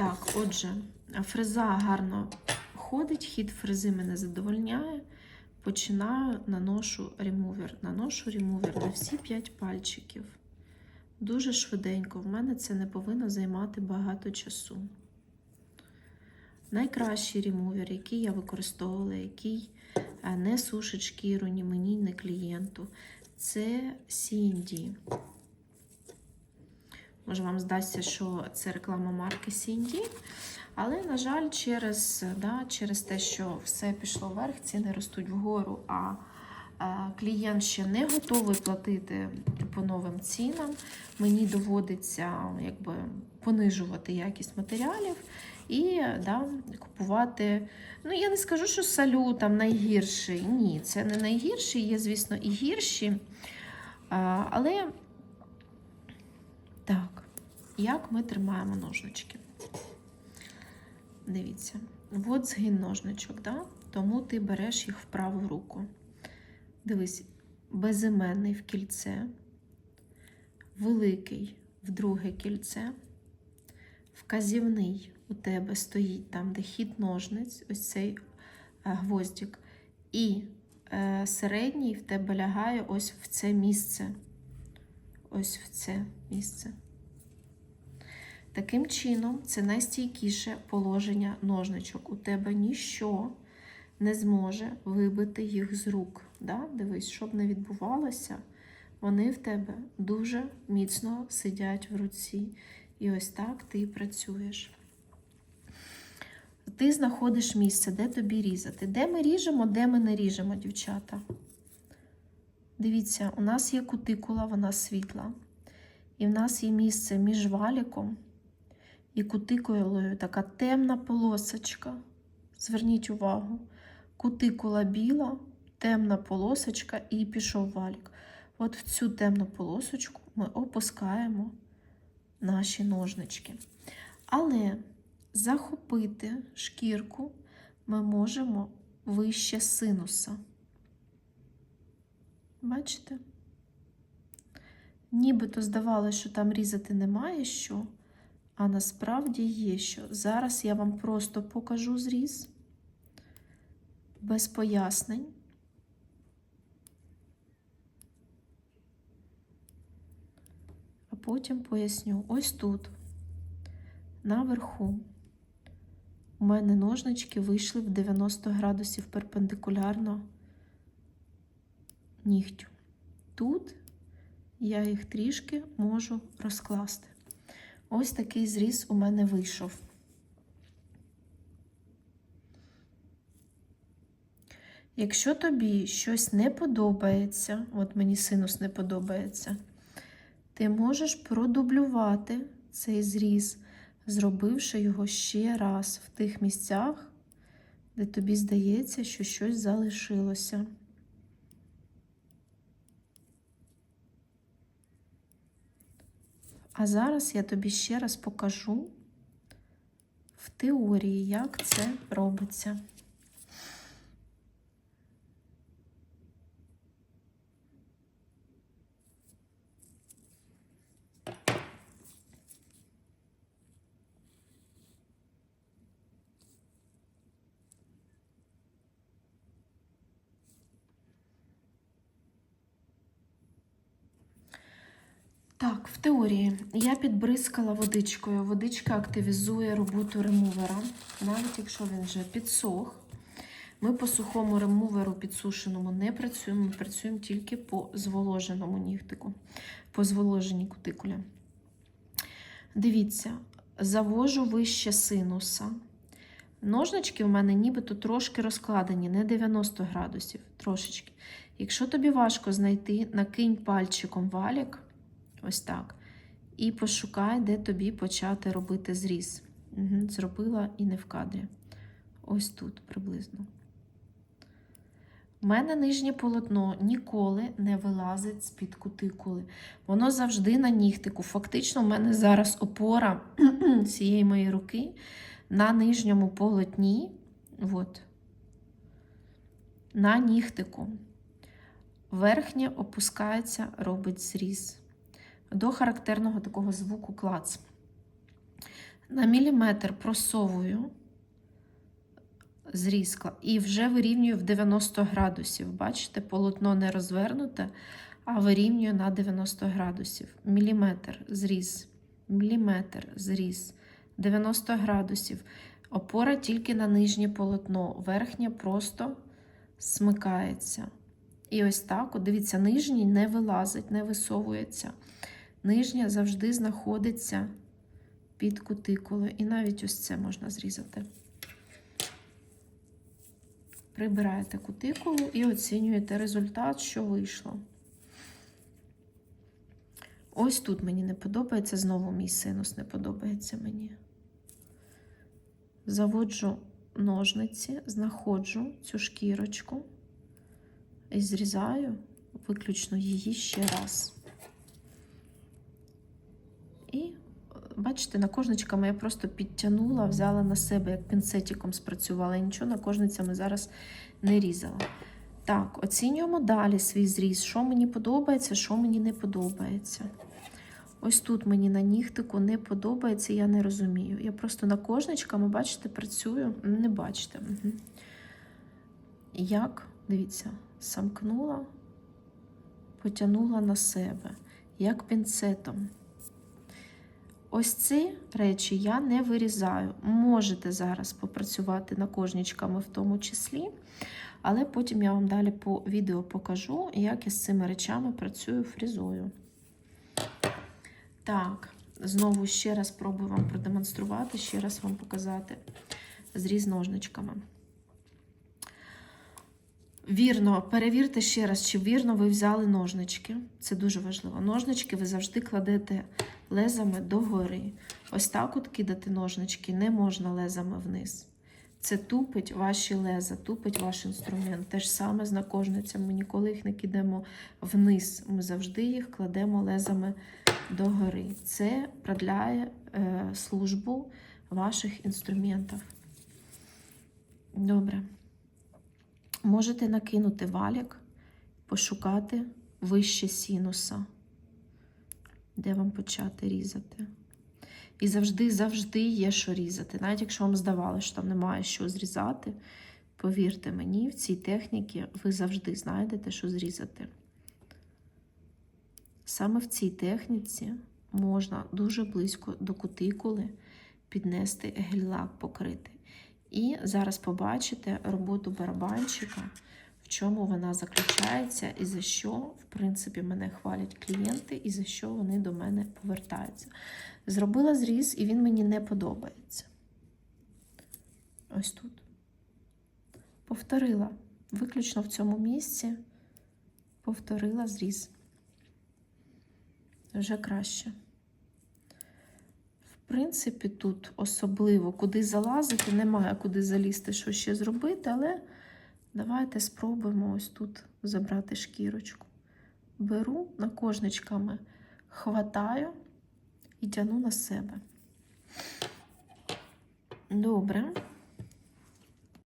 Так, отже, фреза гарно ходить, хід фрези мене задовольняє. Починаю наношу ремувер. Наношу ремувер на всі 5 пальчиків. Дуже швиденько. В мене це не повинно займати багато часу. Найкращий ремувер, який я використовувала, який е, не сушить шкіру ні мені, ні клієнту, це CND. Може, вам здасться, що це реклама марки CND, але, на жаль, через, да, через те, що все пішло вверх, ціни ростуть вгору, а е, клієнт ще не готовий платити по новим цінам, мені доводиться якби, понижувати якість матеріалів і да, купувати. Ну, я не скажу, що салю там найгірший. Ні, це не найгірший, є, звісно, і гірші. А, але так, як ми тримаємо ножнички? Дивіться, от згин ножничок, да? тому ти береш їх в праву руку. Дивись, безіменний в кільце, великий в друге кільце, вказівний у тебе стоїть там, де хід ножниць, ось цей е, гвоздик, і е, середній в тебе лягає ось в це місце. Ось в це місце. Таким чином, це найстійкіше положення ножничок. У тебе ніщо не зможе вибити їх з рук. Да? Дивись, щоб не відбувалося, вони в тебе дуже міцно сидять в руці. І ось так ти працюєш. Ти знаходиш місце, де тобі різати. Де ми ріжемо, де ми не ріжемо, дівчата. Дивіться, у нас є кутикула, вона світла. І в нас є місце між валіком і кутикулою така темна полосочка. Зверніть увагу, кутикула біла, темна полосочка і пішов валік. От в цю темну полосочку ми опускаємо наші ножнички. Але захопити шкірку ми можемо вище синуса. Бачите? Нібито здавалося, що там різати немає що, а насправді є що. Зараз я вам просто покажу зріз без пояснень. А потім поясню. Ось тут, наверху, у мене ножнички вийшли в 90 градусів перпендикулярно нігтю. Тут я їх трішки можу розкласти. Ось такий зріз у мене вийшов. Якщо тобі щось не подобається, от мені синус не подобається, ти можеш продублювати цей зріз, зробивши його ще раз в тих місцях, де тобі здається, що щось залишилося. А зараз я тобі ще раз покажу в теорії, як це робиться. Так, в теорії я підбризкала водичкою. Водичка активізує роботу ремувера, навіть якщо він вже підсох. Ми по сухому ремуверу підсушеному не працюємо, ми працюємо тільки по зволоженому нігтику, по зволоженій кутикулі. Дивіться, завожу вище синуса. Ножнички в мене нібито трошки розкладені, не 90 градусів, трошечки. Якщо тобі важко знайти, накинь пальчиком валік. Ось так. І пошукай, де тобі почати робити зріз. Угу, Зробила і не в кадрі. Ось тут приблизно. У мене нижнє полотно ніколи не вилазить з-під кутикули. Воно завжди на нігтику. Фактично, у мене зараз опора цієї моєї руки на нижньому полотні. От, на нігтику. Верхнє опускається, робить зріз до характерного такого звуку клац. На міліметр просовую зріз кла- і вже вирівнюю в 90 градусів. Бачите, полотно не розвернуте, а вирівнюю на 90 градусів. Міліметр зріз, міліметр зріз, 90 градусів. Опора тільки на нижнє полотно, верхнє просто смикається. І ось так, дивіться, нижній не вилазить, не висовується. Нижня завжди знаходиться під кутикулою. І навіть ось це можна зрізати. Прибираєте кутикулу і оцінюєте результат, що вийшло. Ось тут мені не подобається, знову мій синус не подобається мені. Заводжу ножниці, знаходжу цю шкірочку і зрізаю виключно її ще раз. І, бачите, накожничками я просто підтягнула, взяла на себе, як пінцетиком спрацювала. І нічого накожницями зараз не різала. Так, оцінюємо далі свій зріз, що мені подобається, що мені не подобається. Ось тут мені на нігтику не подобається, я не розумію. Я просто накожничками, бачите, працюю, не бачите. Як, дивіться, самкнула, потягнула на себе, як пінцетом. Ось ці речі я не вирізаю. Можете зараз попрацювати накожничками в тому числі, але потім я вам далі по відео покажу, як я з цими речами працюю фрізою. Так, знову ще раз спробую вам продемонструвати, ще раз вам показати зріз ножничками. Вірно, перевірте ще раз, чи вірно ви взяли ножнички. Це дуже важливо. Ножнички ви завжди кладете лезами догори. Ось так от кидати ножнички не можна лезами вниз. Це тупить ваші леза, тупить ваш інструмент. Те ж саме з накожницями. Ми ніколи їх не кидаємо вниз. Ми завжди їх кладемо лезами догори. Це продляє е, службу ваших інструментів. Добре. Можете накинути валік, пошукати вище синуса, де вам почати різати. І завжди, завжди є що різати. Навіть якщо вам здавалося, що там немає що зрізати, повірте мені, в цій техніці ви завжди знайдете, що зрізати. Саме в цій техніці можна дуже близько до кутикули піднести гель-лак покрити. І зараз побачите роботу барабанщика, в чому вона заключається, і за що, в принципі, мене хвалять клієнти, і за що вони до мене повертаються. Зробила зріз, і він мені не подобається. Ось тут. Повторила. Виключно в цьому місці повторила зріз. Вже краще. В принципі, тут особливо куди залазити, немає куди залізти, що ще зробити, але давайте спробуємо ось тут забрати шкірочку. Беру накожничками, хватаю і тяну на себе. Добре.